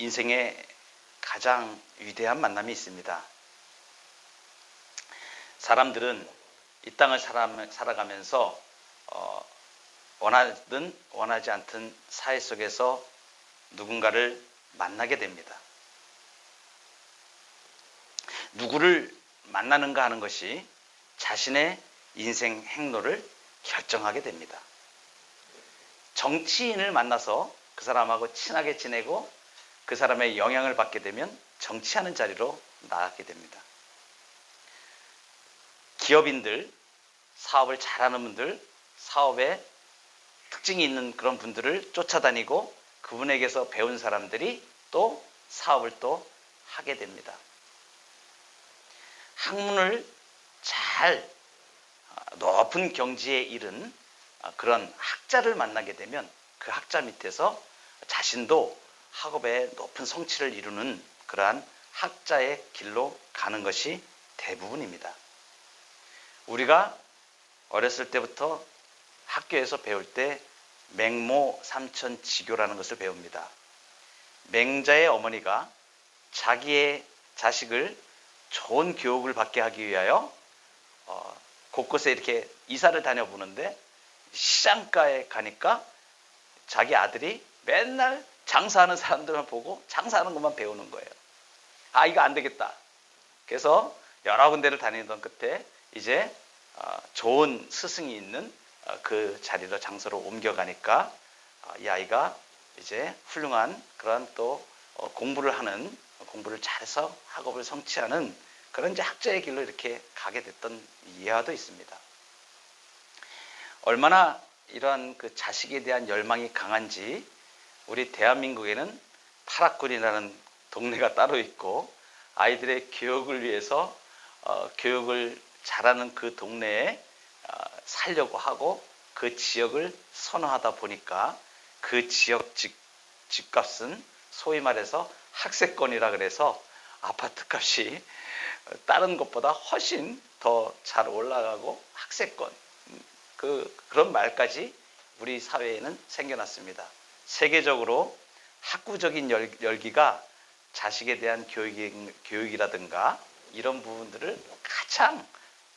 인생의 가장 위대한 만남이 있습니다. 사람들은 이 땅을 살아가면서 어, 원하든 원하지 않든 사회 속에서 누군가를 만나게 됩니다. 누구를 만나는가 하는 것이 자신의 인생 행로를 결정하게 됩니다. 정치인을 만나서 그 사람하고 친하게 지내고 그 사람의 영향을 받게 되면 정치하는 자리로 나가게 됩니다. 기업인들, 사업을 잘하는 분들, 사업에 특징이 있는 그런 분들을 쫓아다니고 그분에게서 배운 사람들이 또 사업을 또 하게 됩니다. 학문을 잘 아, 높은 경지에 이른 아, 그런 학자를 만나게 되면 그 학자 밑에서 자신도 학업에 높은 성취를 이루는 그러한 학자의 길로 가는 것이 대부분입니다. 우리가 어렸을 때부터 학교에서 배울 때 맹모 삼천 지교라는 것을 배웁니다. 맹자의 어머니가 자기의 자식을 좋은 교육을 받게 하기 위하여 어, 곳곳에 이렇게 이사를 다녀보는데 시장가에 가니까 자기 아들이 맨날 장사하는 사람들만 보고 장사하는 것만 배우는 거예요. 아, 이거 안 되겠다. 그래서 여러 군데를 다니던 끝에 이제 어, 좋은 스승이 있는 어, 그 자리로 장소로 옮겨가니까 어, 이 아이가 이제 훌륭한 그런 또 공부를 하는 공부를 잘해서 학업을 성취하는 그런 이제 학자의 길로 이렇게 가게 됐던 이해화도 있습니다. 얼마나 이러한 그 자식에 대한 열망이 강한지 우리 대한민국에는 파락군이라는 동네가 따로 있고 아이들의 교육을 위해서 어, 교육을 잘하는 그 동네에 어, 살려고 하고 그 지역을 선호하다 보니까 그 지역 집, 집값은 소위 말해서 학세권이라 그래서 아파트 값이 다른 것보다 훨씬 더 잘 올라가고 학세권 그 그런 말까지 우리 사회에는 생겨났습니다. 세계적으로 학구적인 열기가 자식에 대한 교육이, 교육 이라든가 이런 부분들을 가장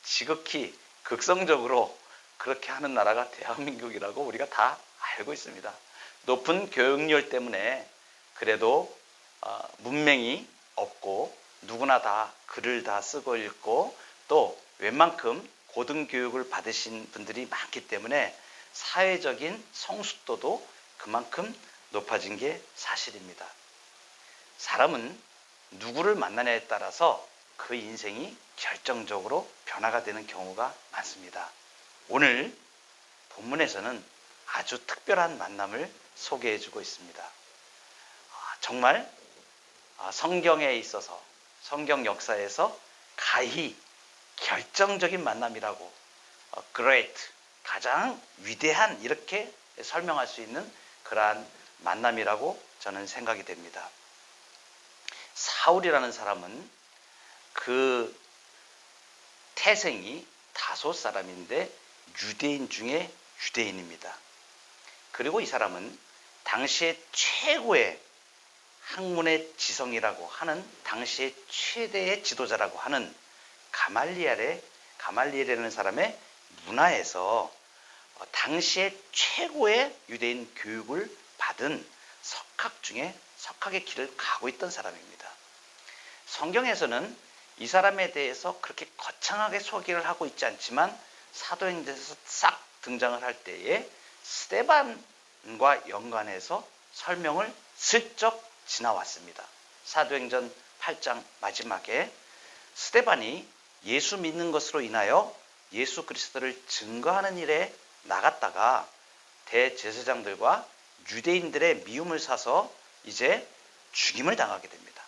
지극히 극성적으로 그렇게 하는 나라가 대한민국이라고 우리가 다 알고 있습니다. 높은 교육열 때문에 그래도 어, 문맹이 없고 누구나 다 글을 다 쓰고 읽고 또 웬만큼 고등교육을 받으신 분들이 많기 때문에 사회적인 성숙도도 그만큼 높아진 게 사실입니다. 사람은 누구를 만나냐에 따라서 그 인생이 결정적으로 변화가 되는 경우가 많습니다. 오늘 본문에서는 아주 특별한 만남을 소개해 주고 있습니다. 아, 정말 아, 성경에 있어서 성경 역사에서 가히 결정적인 만남이라고 어, great 가장 위대한 이렇게 설명할 수 있는 그러한 만남이라고 저는 생각이 됩니다. 사울이라는 사람은 그 태생이 다섯 사람인데 유대인 중에 유대인입니다. 그리고 이 사람은 당시의 최고의 학문의 지성이라고 하는 당시의 최대의 지도자라고 하는 가말리엘의 가말리엘이라는 사람의 문화에서 어, 당시의 최고의 유대인 교육을 받은 석학 중에 석학의 길을 가고 있던 사람입니다. 성경에서는 이 사람에 대해서 그렇게 거창하게 소개를 하고 있지 않지만 사도행전에서 싹 등장을 할 때에 스테반과 연관해서 설명을 슬쩍 지나왔습니다. 사도행전 8장 마지막에 스테반이 예수 믿는 것으로 인하여 예수 그리스도를 증거하는 일에 나갔다가 대제사장들과 유대인들의 미움을 사서 이제 죽임을 당하게 됩니다.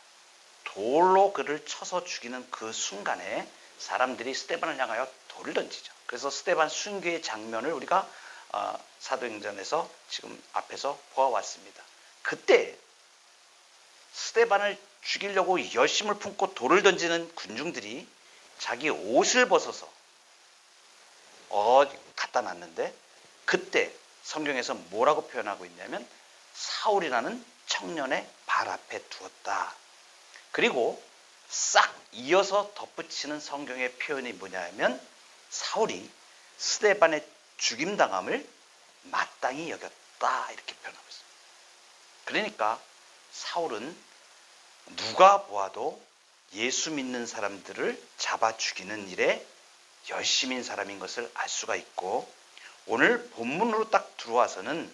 돌로 그를 쳐서 죽이는 그 순간에 사람들이 스테반을 향하여 돌을 던지죠. 그래서 스테반 순교의 장면을 우리가 어, 사도행전에서 지금 앞에서 보아왔습니다. 그때 스테반을 죽이려고 열심을 품고 돌을 던지는 군중들이 자기 옷을 벗어서 어 갖다 놨는데 그때 성경에서 뭐라고 표현하고 있냐면 사울이라는 청년의 발 앞에 두었다. 그리고 싹 이어서 덧붙이는 성경의 표현이 뭐냐면 사울이 스데반의 죽임당함을 마땅히 여겼다 이렇게 표현하고 있습니다. 그러니까 사울은 누가 보아도 예수 믿는 사람들을 잡아 죽이는 일에 열심인 사람인 것을 알 수가 있고 오늘 본문으로 딱 들어와서는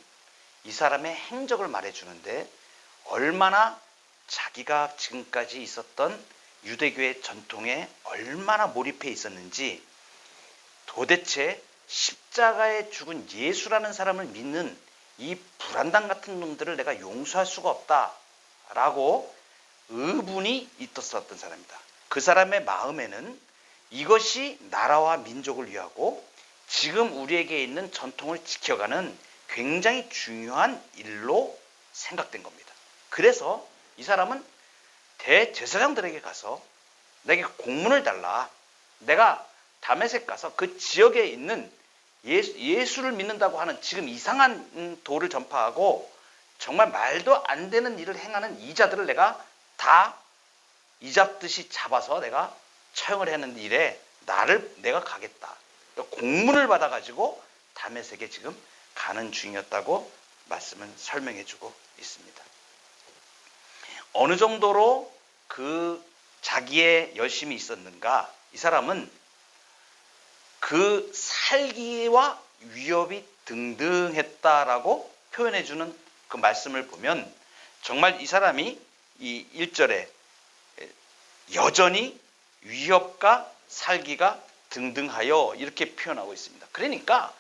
이 사람의 행적을 말해주는데 얼마나 자기가 지금까지 있었던 유대교의 전통에 얼마나 몰입해 있었는지 도대체 십자가에 죽은 예수라는 사람을 믿는 이 불안당 같은 놈들을 내가 용서할 수가 없다라고 의분이 있었던 사람이다. 그 사람의 마음에는 이것이 나라와 민족을 위하고 지금 우리에게 있는 전통을 지켜가는 굉장히 중요한 일로 생각된 겁니다. 그래서 이 사람은 대제사장들에게 가서 내게 공문을 달라. 내가 다메섹 가서 그 지역에 있는 예수, 예수 를 믿는다고 하는 지금 이상한 도를 전파하고 정말 말도 안 되는 일을 행하는 이자들을 내가 다 이잡듯이 잡아서 내가 처형을 하는 일에 나를 내가 가겠다. 공문을 받아가지고 다메섹에 지금 가는 중이었다고 말씀을 설명해주고 있습니다. 어느 정도로 그 자기의 열심이 있었는가? 이 사람은 그 살기와 위협이 등등했다라고 표현해주는 그 말씀을 보면 정말 이 사람이 이 1절에 여전히 위협과 살기가 등등하여 이렇게 표현하고 있습니다. 그러니까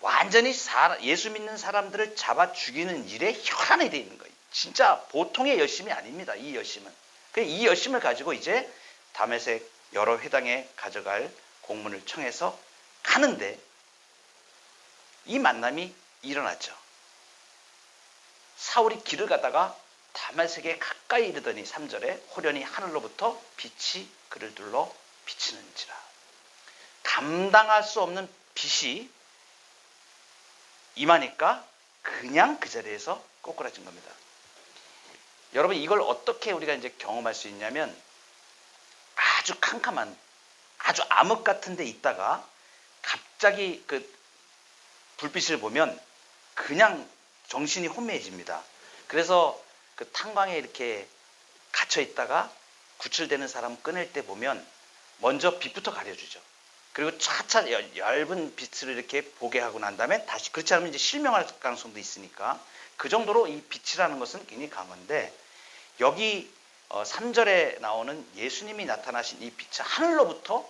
완전히 예수 믿는 사람들을 잡아 죽이는 일에 혈안이 되어 있는 거예요. 진짜 보통의 열심이 아닙니다. 이 열심은. 이 열심을 가지고 이제 담에색 여러 회당에 가져갈 공문을 청해서 가는데 이 만남이 일어났죠. 사울이 길을 가다가 다메섹에 가까이 이르더니 3절에 호련히 하늘로부터 빛이 그를 둘러 비치는지라. 감당할 수 없는 빛이 임하니까 그냥 그 자리에서 꼬꾸라진 겁니다. 여러분 이걸 어떻게 우리가 이제 경험할 수 있냐면 아주 캄캄한 아주 암흑 같은 데 있다가 갑자기 그 불빛을 보면 그냥 정신이 혼미해집니다. 그래서 그 탄광에 이렇게 갇혀 있다가 구출되는 사람 꺼낼 때 보면 먼저 빛부터 가려주죠. 그리고 차차 얇은 빛을 이렇게 보게 하고 난 다음에 다시 그렇지 않으면 이제 실명할 가능성도 있으니까 그 정도로 이 빛이라는 것은 굉장히 강한데 여기 3절에 어, 나오는 예수님이 나타나신 이 빛은 하늘로부터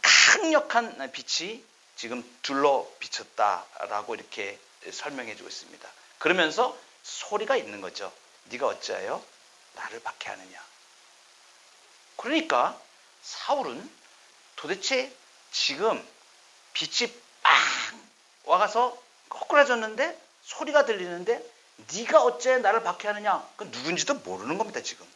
강력한 빛이 지금 둘러 비쳤다라고 이렇게 설명해 주고 있습니다. 그러면서 소리가 있는 거죠. 네가 어찌하여 나를 박해하느냐. 그러니까 사울은 도대체 지금 빛이 빵 와가서 거꾸라졌는데 소리가 들리는데 네가 어째 나를 박해하느냐? 그 누군지도 모르는 겁니다 지금.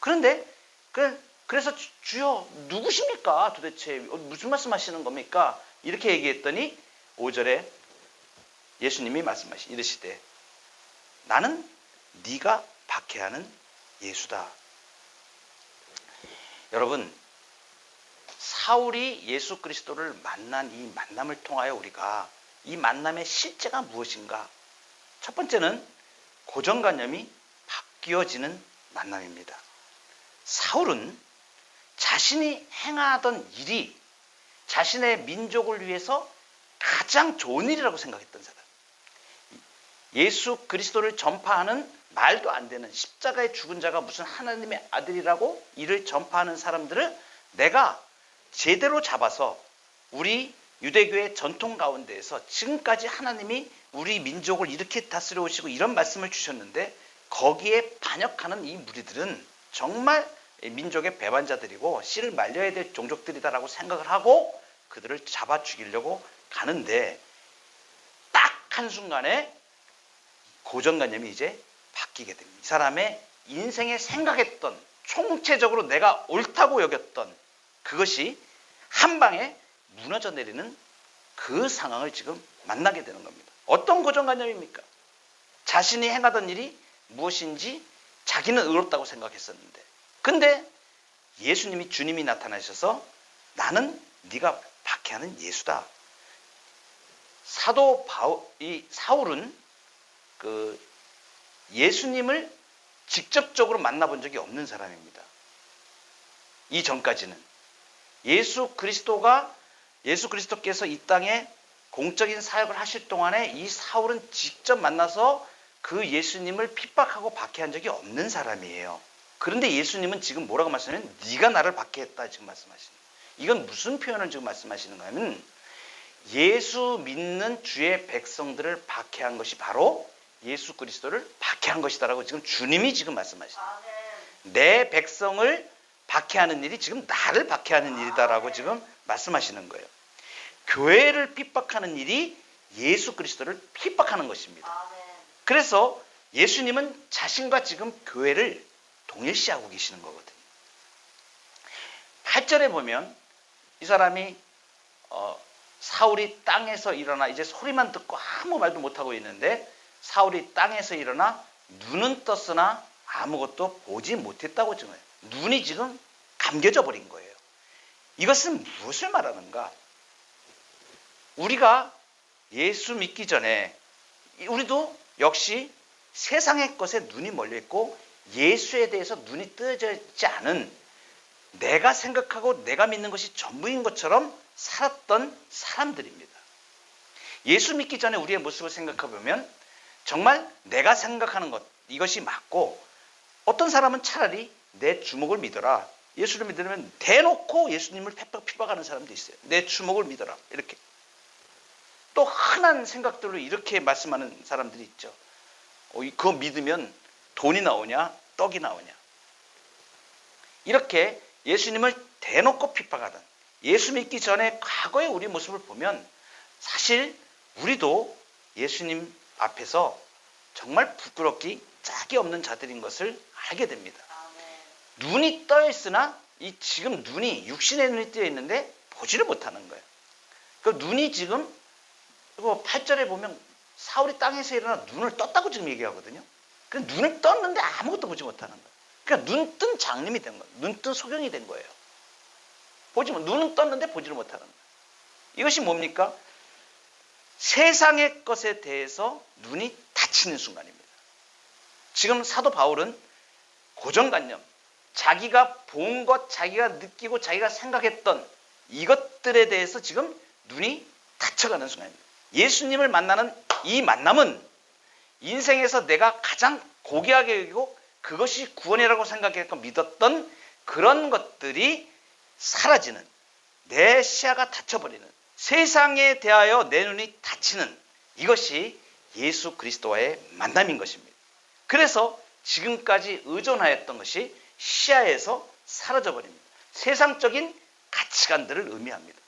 그런데 그 그래서 주여 누구십니까 도대체 무슨 말씀하시는 겁니까? 이렇게 얘기했더니 5절에 예수님이 말씀하시 이르시되 나는 네가 박해하는 예수다. 여러분 사울이 예수 그리스도를 만난 이 만남을 통하여 우리가 이 만남의 실제가 무엇인가? 첫 번째는 고정관념이 바뀌어지는 만남입니다. 사울은 자신이 행하던 일이 자신의 민족을 위해서 가장 좋은 일이라고 생각했던 사람. 예수 그리스도를 전파하는 말도 안 되는 십자가에 죽은 자가 무슨 하나님의 아들이라고 이를 전파하는 사람들을 내가 제대로 잡아서 우리 유대교의 전통 가운데에서 지금까지 하나님이 우리 민족을 이렇게 다스려 오시고 이런 말씀을 주셨는데 거기에 반역하는 이 무리들은 정말 민족의 배반자들이고 씨를 말려야 될 종족들이다라고 생각을 하고 그들을 잡아 죽이려고 가는데 딱 한순간에 고정관념이 이제 바뀌게 됩니다. 이 사람의 인생에 생각했던 총체적으로 내가 옳다고 여겼던 그것이 한 방에 무너져 내리는 그 상황을 지금 만나게 되는 겁니다. 어떤 고정관념입니까? 자신이 행하던 일이 무엇인지 자기는 의롭다고 생각했었는데 근데 예수님이 주님이 나타나셔서 나는 네가 박해하는 예수다. 사도 바울, 이 사울은 그 예수님을 직접적으로 만나본 적이 없는 사람입니다. 이 전까지는 예수 그리스도가 예수 그리스도께서 이 땅에 공적인 사역을 하실 동안에 이 사울은 직접 만나서 그 예수님을 핍박하고 박해한 적이 없는 사람이에요. 그런데 예수님은 지금 뭐라고 말씀하냐면 네가 나를 박해했다 지금 말씀하시는. 이건 무슨 표현을 지금 말씀하시는가 하면 예수 믿는 주의 백성들을 박해한 것이 바로 예수 그리스도를 박해한 것이다라고 지금 주님이 지금 말씀하시는 거예요. 내 백성을 박해하는 일이 지금 나를 박해하는 일이다라고 지금 말씀하시는 거예요. 교회를 핍박하는 일이 예수 그리스도를 핍박하는 것입니다. 그래서 예수님은 자신과 지금 교회를 동일시하고 계시는 거거든요. 8절에 보면 이 사람이 어, 사울이 땅에서 일어나 이제 소리만 듣고 아무 말도 못하고 있는데 사울이 땅에서 일어나 눈은 떴으나 아무것도 보지 못했다고 증거해요. 눈이 지금 감겨져 버린 거예요. 이것은 무엇을 말하는가? 우리가 예수 믿기 전에 우리도 역시 세상의 것에 눈이 몰려 있고 예수에 대해서 눈이 있지 않은 내가 생각하고 내가 믿는 것이 전부인 것처럼 살았던 사람들입니다. 예수 믿기 전에 우리의 모습을 생각해 보면 정말 내가 생각하는 것 이것이 맞고 어떤 사람은 차라리 내 주목을 믿어라. 예수를 믿으면 대놓고 예수님을 핍박, 핍박하는 사람도 있어요. 내 주목을 믿어라. 이렇게. 또 흔한 생각들로 이렇게 말씀하는 사람들이 있죠. 어, 이- 그거 믿으면 돈이 나오냐, 떡이 나오냐. 이렇게 예수님을 대놓고 핍박하던 예수 믿기 전에 과거의 우리 모습을 보면 사실 우리도 예수님 앞에서 정말 부끄럽기 짝이 없는 자들인 것을 알게 됩니다. 눈이 떠 있으나 이 지금 눈이 육신의 눈이 뜨여 있는데 보지를 못하는 거예요. 그 눈이 지금 이거 8절에 보면 사울이 땅에서 일어나 눈을 떴다고 지금 얘기하거든요. 그 눈을 떴는데 아무것도 보지 못하는 거예요. 그러니까 눈 뜬 장님이 된 거예요. 눈 뜬 소경이 된 거예요. 보지 못, 눈은 떴는데 보지를 못하는 거예요. 이것이 뭡니까? 세상의 것에 대해서 눈이 닫히는 순간입니다. 지금 사도 바울은 고정관념, 자기가 본 것, 자기가 느끼고 자기가 생각했던 이것들에 대해서 지금 눈이 닫혀가는 순간입니다. 예수님을 만나는 이 만남은 인생에서 내가 가장 고귀하게 여기고 그것이 구원이라고 생각했고 믿었던 그런 것들이 사라지는 내 시야가 닫혀버리는 세상에 대하여 내 눈이 닫히는 이것이 예수 그리스도와의 만남인 것입니다. 그래서 지금까지 의존하였던 것이 시야에서 사라져 버립니다. 세상적인 가치관들을 의미합니다.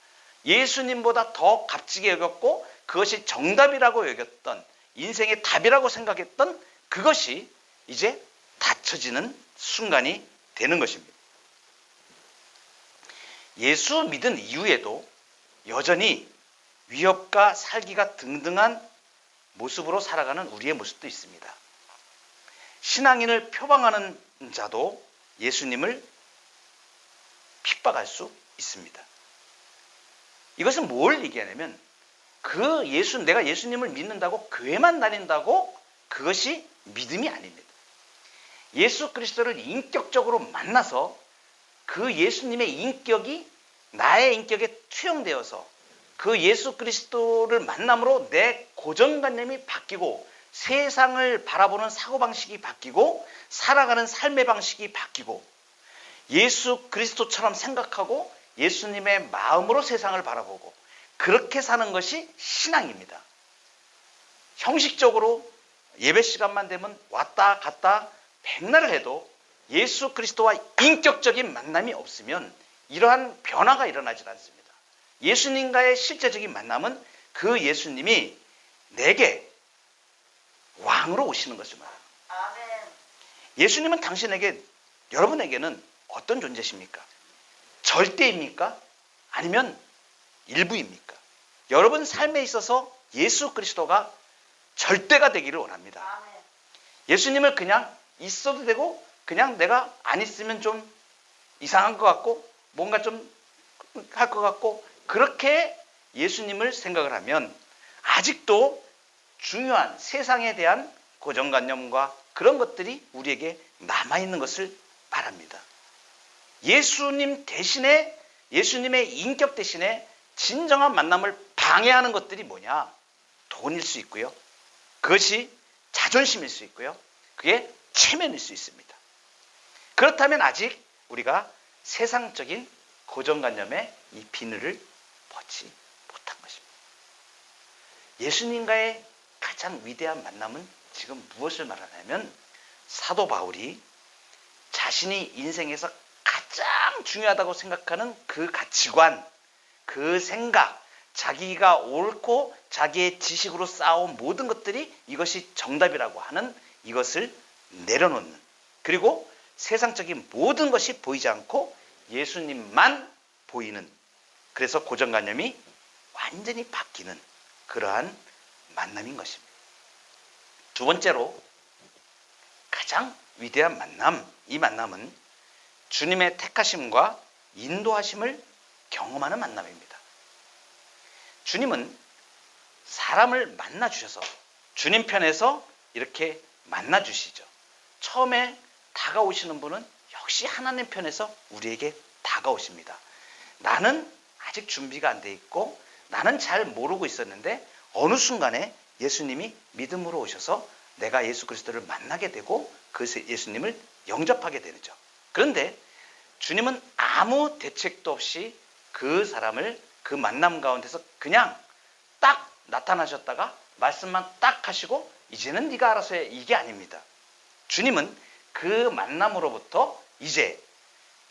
예수님보다 더 값지게 여겼고 그것이 정답이라고 여겼던 인생의 답이라고 생각했던 그것이 이제 닫혀지는 순간이 되는 것입니다. 예수 믿은 이후에도 여전히 위협과 살기가 등등한 모습으로 살아가는 우리의 모습도 있습니다. 신앙인을 표방하는 자도 예수님을 핍박할 수 있습니다. 이것은 뭘 얘기하냐면 그 예수 내가 예수님을 믿는다고 교회만 다닌다고 그것이 믿음이 아닙니다. 예수 그리스도를 인격적으로 만나서 그 예수님의 인격이 나의 인격에 투영되어서 그 예수 그리스도를 만남으로 내 고정관념이 바뀌고 세상을 바라보는 사고방식이 바뀌고 살아가는 삶의 방식이 바뀌고 예수 그리스도처럼 생각하고 예수님의 마음으로 세상을 바라보고 그렇게 사는 것이 신앙입니다. 형식적으로 예배 시간만 되면 왔다 갔다 백날을 해도 예수 그리스도와 인격적인 만남이 없으면 이러한 변화가 일어나질 않습니다. 예수님과의 실제적인 만남은 그 예수님이 내게 왕으로 오시는 것을 말합니다. 예수님은 당신에게 여러분에게는 어떤 존재십니까? 절대입니까? 아니면 일부입니까? 여러분 삶에 있어서 예수 그리스도가 절대가 되기를 원합니다. 예수님을 그냥 있어도 되고 그냥 내가 안 있으면 좀 이상한 것 같고 뭔가 좀 할 것 같고 그렇게 예수님을 생각을 하면 아직도 중요한 세상에 대한 고정관념과 그런 것들이 우리에게 남아있는 것을 말합니다. 예수님 대신에 예수님의 인격 대신에 진정한 만남을 방해하는 것들이 뭐냐? 돈일 수 있고요. 그것이 자존심일 수 있고요. 그게 체면일 수 있습니다. 그렇다면 아직 우리가 세상적인 고정관념의 이 비늘을 벗지 못한 것입니다. 예수님과의 가장 위대한 만남은 지금 무엇을 말하냐면 사도 바울이 자신이 인생에서 가장 중요하다고 생각하는 그 가치관, 그 생각, 자기가 옳고 자기의 지식으로 쌓아온 모든 것들이 이것이 정답이라고 하는 이것을 내려놓는 그리고 세상적인 모든 것이 보이지 않고 예수님만 보이는 그래서 고정관념이 완전히 바뀌는 그러한 만남인 것입니다. 두 번째로 가장 위대한 만남, 이 만남은 주님의 택하심과 인도하심을 경험하는 만남입니다. 주님은 사람을 만나 주셔서 주님 편에서 이렇게 만나 주시죠. 처음에 다가오시는 분은 역시 하나님 편에서 우리에게 다가오십니다. 나는 아직 준비가 안 돼 있고 나는 잘 모르고 있었는데 어느 순간에 예수님이 믿음으로 오셔서 내가 예수 그리스도를 만나게 되고 그 예수님을 영접하게 되죠. 그런데 주님은 아무 대책도 없이 그 사람을 그 만남 가운데서 그냥 딱 나타나셨다가 말씀만 딱 하시고 이제는 네가 알아서 해 이게 아닙니다. 주님은 그 만남으로부터 이제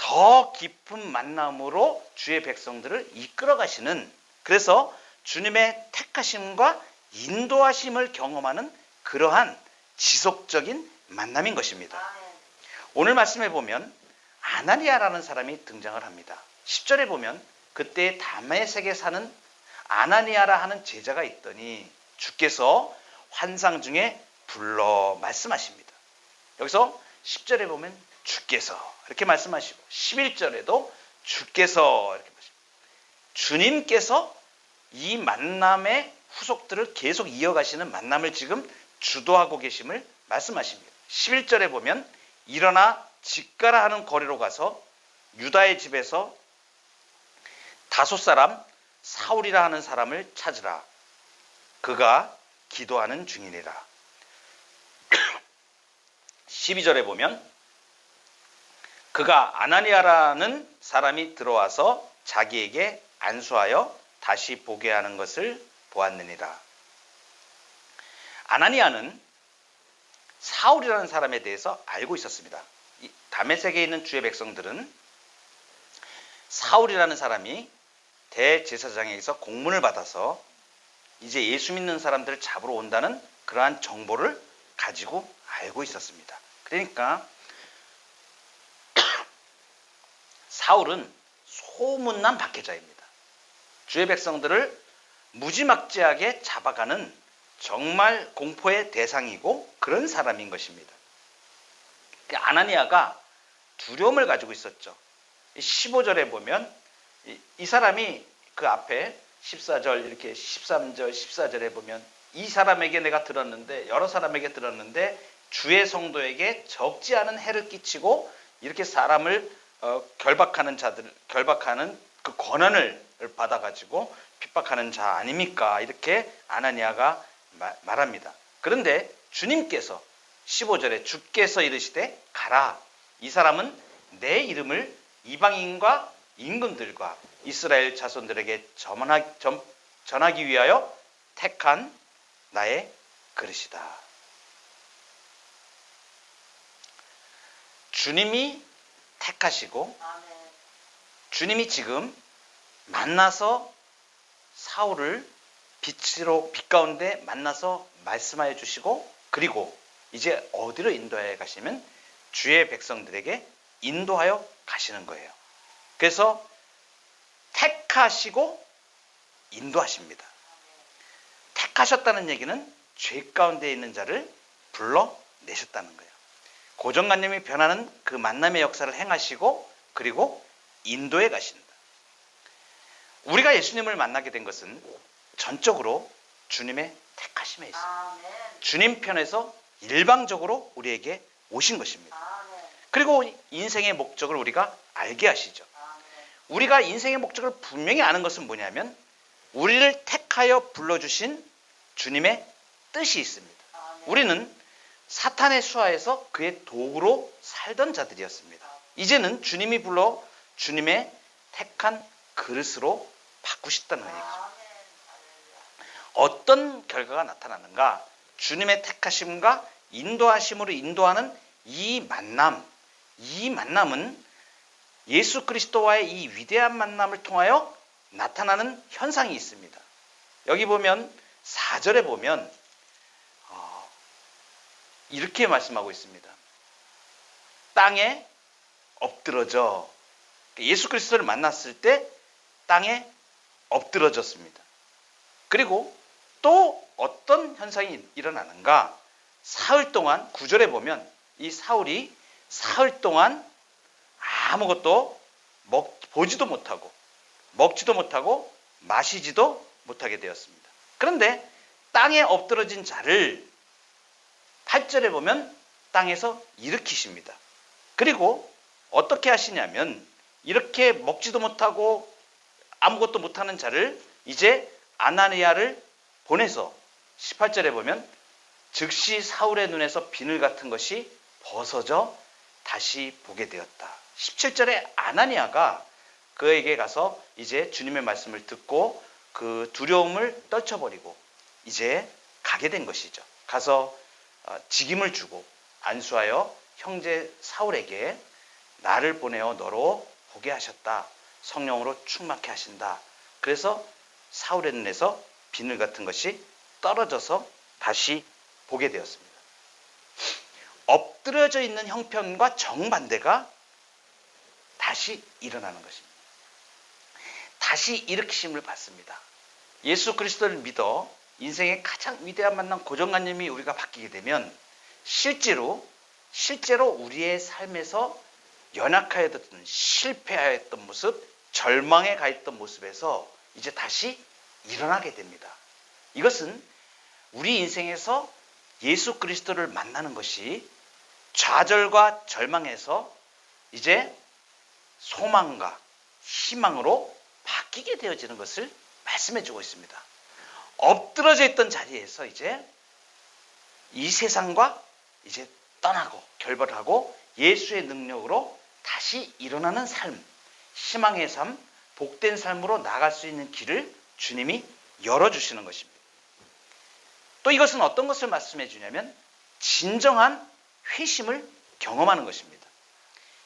더 깊은 만남으로 주의 백성들을 이끌어 가시는 그래서 주님의 택하심과 인도하심을 경험하는 그러한 지속적인 만남인 것입니다. 오늘 말씀에 보면 아나니아라는 사람이 등장을 합니다. 10절에 보면 그때 담에색에 사는 아나니아라 하는 제자가 있더니 주께서 환상 중에 불러 말씀하십니다. 여기서 10절에 보면 주께서 이렇게 말씀하시고 11절에도 주께서 이렇게 말씀하십니다. 주님께서 이 만남의 후속들을 계속 이어가시는 만남을 지금 주도하고 계심을 말씀하십니다. 11절에 보면 일어나 집가라 하는 거리로 가서 유다의 집에서 다섯 사람 사울이라 하는 사람을 찾으라. 그가 기도하는 중이니라. 12절에 보면 그가 아나니아라는 사람이 들어와서 자기에게 안수하여 다시 보게 하는 것을 보았느니라. 아나니아는 사울이라는 사람에 대해서 알고 있었습니다. 다메섹에 있는 주의 백성들은 사울이라는 사람이 대제사장에게서 공문을 받아서 이제 예수 믿는 사람들을 잡으러 온다는 그러한 정보를 가지고 알고 있었습니다. 그러니까 사울은 소문난 박해자입니다. 주의 백성들을 무지막지하게 잡아가는 정말 공포의 대상이고 그런 사람인 것입니다. 그 아나니아가 두려움을 가지고 있었죠. 15절에 보면 이 사람이 그 앞에 14절 이렇게 13절 14절에 보면 이 사람에게 내가 들었는데 여러 사람에게 들었는데 주의 성도에게 적지 않은 해를 끼치고 이렇게 사람을 어, 결박하는 자들 결박하는 그 권한을 받아가지고 핍박하는 자 아닙니까? 이렇게 아나니아가 마, 말합니다. 그런데 주님께서 15절에 주께서 이르시되 가라. 이 사람은 내 이름을 이방인과 임금들과 이스라엘 자손들에게 전하기 위하여 택한 나의 그릇이다. 주님이 택하시고 주님이 지금 만나서 사울을 빛으로 빛 가운데 만나서 말씀하여 주시고 그리고 이제 어디로 인도하여 가시면 주의 백성들에게 인도하여 가시는 거예요. 그래서 택하시고 인도하십니다. 택하셨다는 얘기는 죄 가운데 있는 자를 불러내셨다는 거예요. 고정관념이 변하는 그 만남의 역사를 행하시고 그리고 인도에 가신다. 우리가 예수님을 만나게 된 것은 전적으로 주님의 택하심에 있습니다. 아멘. 주님 편에서 일방적으로 우리에게 오신 것입니다. 아멘. 그리고 인생의 목적을 우리가 알게 하시죠. 아멘. 우리가 인생의 목적을 분명히 아는 것은 뭐냐면 우리를 택하여 불러주신 주님의 뜻이 있습니다. 아멘. 우리는 사탄의 수하에서 그의 도구로 살던 자들이었습니다. 이제는 주님이 불러 주님의 택한 그릇으로 바꾸셨다는 얘기죠. 어떤 결과가 나타나는가? 주님의 택하심과 인도하심으로 인도하는 이 만남, 이 만남은 예수 그리스도와의 이 위대한 만남을 통하여 나타나는 현상이 있습니다. 여기 보면 4절에 보면 어, 이렇게 말씀하고 있습니다. 땅에 엎드러져 예수 그리스도를 만났을 때 땅에 엎드러졌습니다. 그리고 또 어떤 현상이 일어나는가? 사흘 동안 구절에 보면 이 사울이 사흘 동안 아무것도 먹, 보지도 못하고 먹지도 못하고 마시지도 못하게 되었습니다. 그런데 땅에 엎드러진 자를 8절에 보면 땅에서 일으키십니다. 그리고 어떻게 하시냐면 이렇게 먹지도 못하고 아무것도 못하는 자를 이제 아나니아를 보내서 18절에 보면 즉시 사울의 눈에서 비늘 같은 것이 벗어져 다시 보게 되었다. 17절에 아나니아가 그에게 가서 이제 주님의 말씀을 듣고 그 두려움을 떨쳐버리고 이제 가게 된 것이죠. 가서 어, 직임을 주고 안수하여 형제 사울에게 나를 보내어 너로 보게 하셨다. 성령으로 충만케 하신다. 그래서 사울의 눈에서 비늘 같은 것이 떨어져서 다시 보게 되었습니다. 엎드려져 있는 형편과 정반대가 다시 일어나는 것입니다. 다시 일으키심을 받습니다. 예수 그리스도를 믿어 인생의 가장 위대한 만남 고정관념이 우리가 바뀌게 되면 실제로 실제로 우리의 삶에서 연약하였던 실패하였던 모습, 절망에 가 있던 모습에서 이제 다시 일어나게 됩니다. 이것은 우리 인생에서 예수 그리스도를 만나는 것이 좌절과 절망에서 이제 소망과 희망으로 바뀌게 되어지는 것을 말씀해 주고 있습니다. 엎드러져 있던 자리에서 이제 이 세상과 이제 떠나고 결별하고 예수의 능력으로 다시 일어나는 삶, 희망의 삶, 복된 삶으로 나갈 수 있는 길을 주님이 열어주시는 것입니다. 또 이것은 어떤 것을 말씀해 주냐면 진정한 회심을 경험하는 것입니다.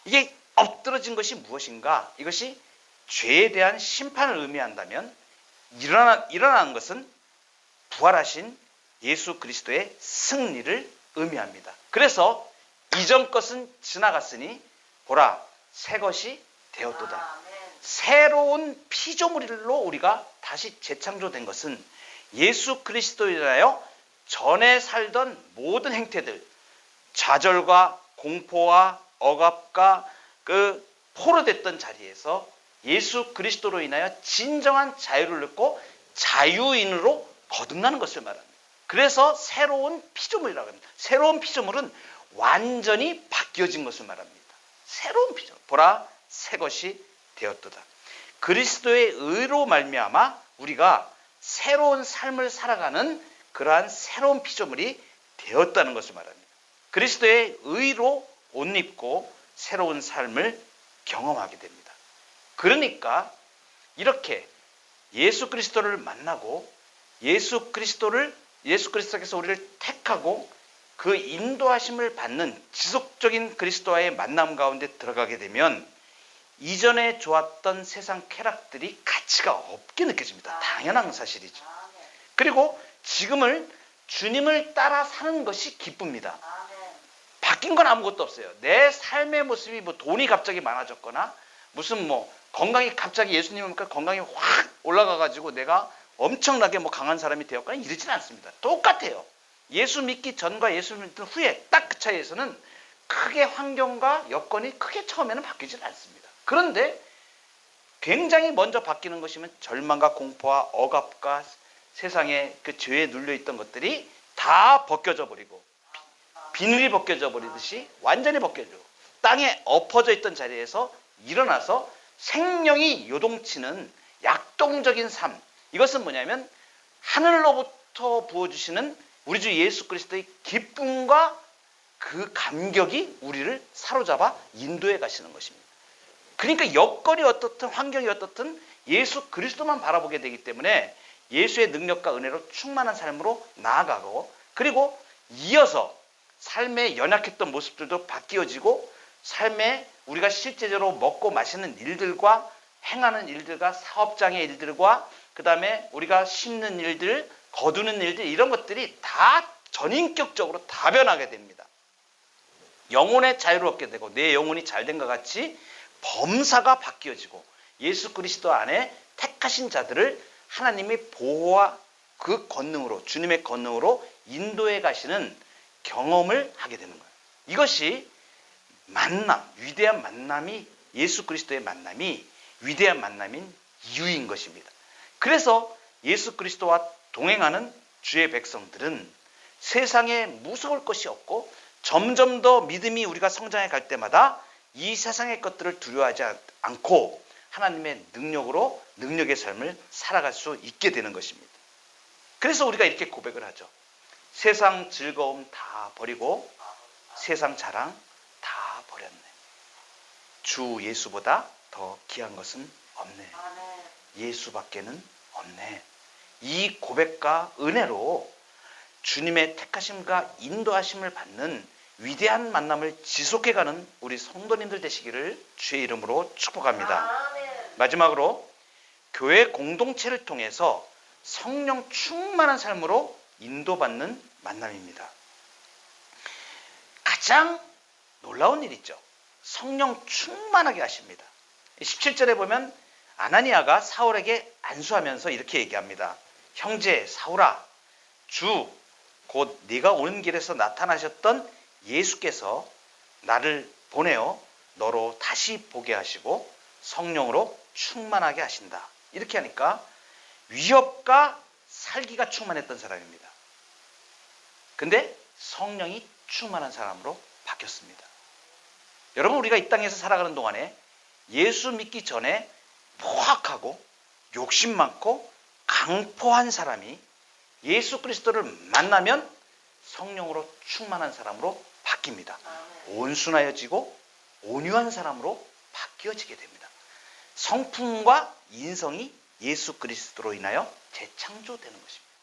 이게 엎드러진 것이 무엇인가? 이것이 죄에 대한 심판을 의미한다면 일어나, 일어나는 것은 부활하신 예수 그리스도의 승리를 의미합니다. 그래서 이전 것은 지나갔으니 보라 새 것이 되었도다. 새로운 피조물로 우리가 다시 재창조된 것은 예수 그리스도에 인하여 전에 살던 모든 행태들, 좌절과 공포와 억압과 그 포로됐던 자리에서 예수 그리스도로 인하여 진정한 자유를 얻고 자유인으로 거듭나는 것을 말합니다. 그래서 새로운 피조물이라고 합니다. 새로운 피조물은 완전히 바뀌어진 것을 말합니다. 새로운 피조물. 보라 새 것이 되었도다. 그리스도의 의로 말미암아 우리가 새로운 삶을 살아가는 그러한 새로운 피조물이 되었다는 것을 말합니다. 그리스도의 의로 옷 입고 새로운 삶을 경험하게 됩니다. 그러니까 이렇게 예수 그리스도를 만나고 예수 그리스도를 예수 그리스도께서 우리를 택하고 그 인도하심을 받는 지속적인 그리스도와의 만남 가운데 들어가게 되면 이전에 좋았던 세상 쾌락들이 가치가 없게 느껴집니다. 당연한 사실이죠. 아멘. 그리고 지금을 주님을 따라 사는 것이 기쁩니다. 아멘. 바뀐 건 아무것도 없어요. 내 삶의 모습이 뭐 돈이 갑자기 많아졌거나 무슨 뭐 건강이 갑자기 예수님이니까 건강이 확 올라가가지고 내가 엄청나게 뭐 강한 사람이 되었거나 이러지는 않습니다. 똑같아요. 예수 믿기 전과 예수 믿던 후에 딱 그 차이에서는 크게 환경과 여건이 크게 처음에는 바뀌질 않습니다. 그런데 굉장히 먼저 바뀌는 것이면 절망과 공포와 억압과 세상에 그 죄에 눌려 있던 것들이 다 벗겨져 버리고 비늘이 벗겨져 버리듯이 완전히 벗겨져 땅에 엎어져 있던 자리에서 일어나서 생명이 요동치는 약동적인 삶 이것은 뭐냐면 하늘로부터 부어주시는 우리 주 예수 그리스도의 기쁨과 그 감격이 우리를 사로잡아 인도해 가시는 것입니다. 그러니까 여건이 어떻든 환경이 어떻든 예수 그리스도만 바라보게 되기 때문에 예수의 능력과 은혜로 충만한 삶으로 나아가고 그리고 이어서 삶의 연약했던 모습들도 바뀌어지고 삶에 우리가 실제적으로 먹고 마시는 일들과 행하는 일들과 사업장의 일들과 그 다음에 우리가 심는 일들, 거두는 일들 이런 것들이 다 전인격적으로 다 변하게 됩니다. 영혼의 자유를 얻게 되고 내 영혼이 잘된 것 같이 범사가 바뀌어지고 예수 그리스도 안에 택하신 자들을 하나님이 보호와 그 권능으로 주님의 권능으로 인도해 가시는 경험을 하게 되는 거예요. 이것이 만남, 위대한 만남이 예수 그리스도의 만남이 위대한 만남인 이유인 것입니다. 그래서 예수 그리스도와 동행하는 주의 백성들은 세상에 무서울 것이 없고 점점 더 믿음이 우리가 성장해 갈 때마다 이 세상의 것들을 두려워하지 않고 하나님의 능력으로 능력의 삶을 살아갈 수 있게 되는 것입니다. 그래서 우리가 이렇게 고백을 하죠. 세상 즐거움 다 버리고 세상 자랑 다 버렸네. 주 예수보다 더 귀한 것은 없네. 예수밖에는 없네. 이 고백과 은혜로 주님의 택하심과 인도하심을 받는 위대한 만남을 지속해가는 우리 성도님들 되시기를 주의 이름으로 축복합니다. 마지막으로 교회 공동체를 통해서 성령 충만한 삶으로 인도받는 만남입니다. 가장 놀라운 일이죠. 성령 충만하게 하십니다. 17절에 보면 아나니아가 사울에게 안수하면서 이렇게 얘기합니다. 형제 사울아 주 곧 네가 오는 길에서 나타나셨던 예수께서 나를 보내어 너로 다시 보게 하시고 성령으로 충만하게 하신다. 이렇게 하니까 위협과 살기가 충만했던 사람입니다. 근데 성령이 충만한 사람으로 바뀌었습니다. 여러분 우리가 이 땅에서 살아가는 동안에 예수 믿기 전에 포악하고 욕심 많고 강포한 사람이 예수 그리스도를 만나면 성령으로 충만한 사람으로 바뀝니다. 온순하여지고 온유한 사람으로 바뀌어지게 됩니다. 성품과 인성이 예수 그리스도로 인하여 재창조되는 것입니다.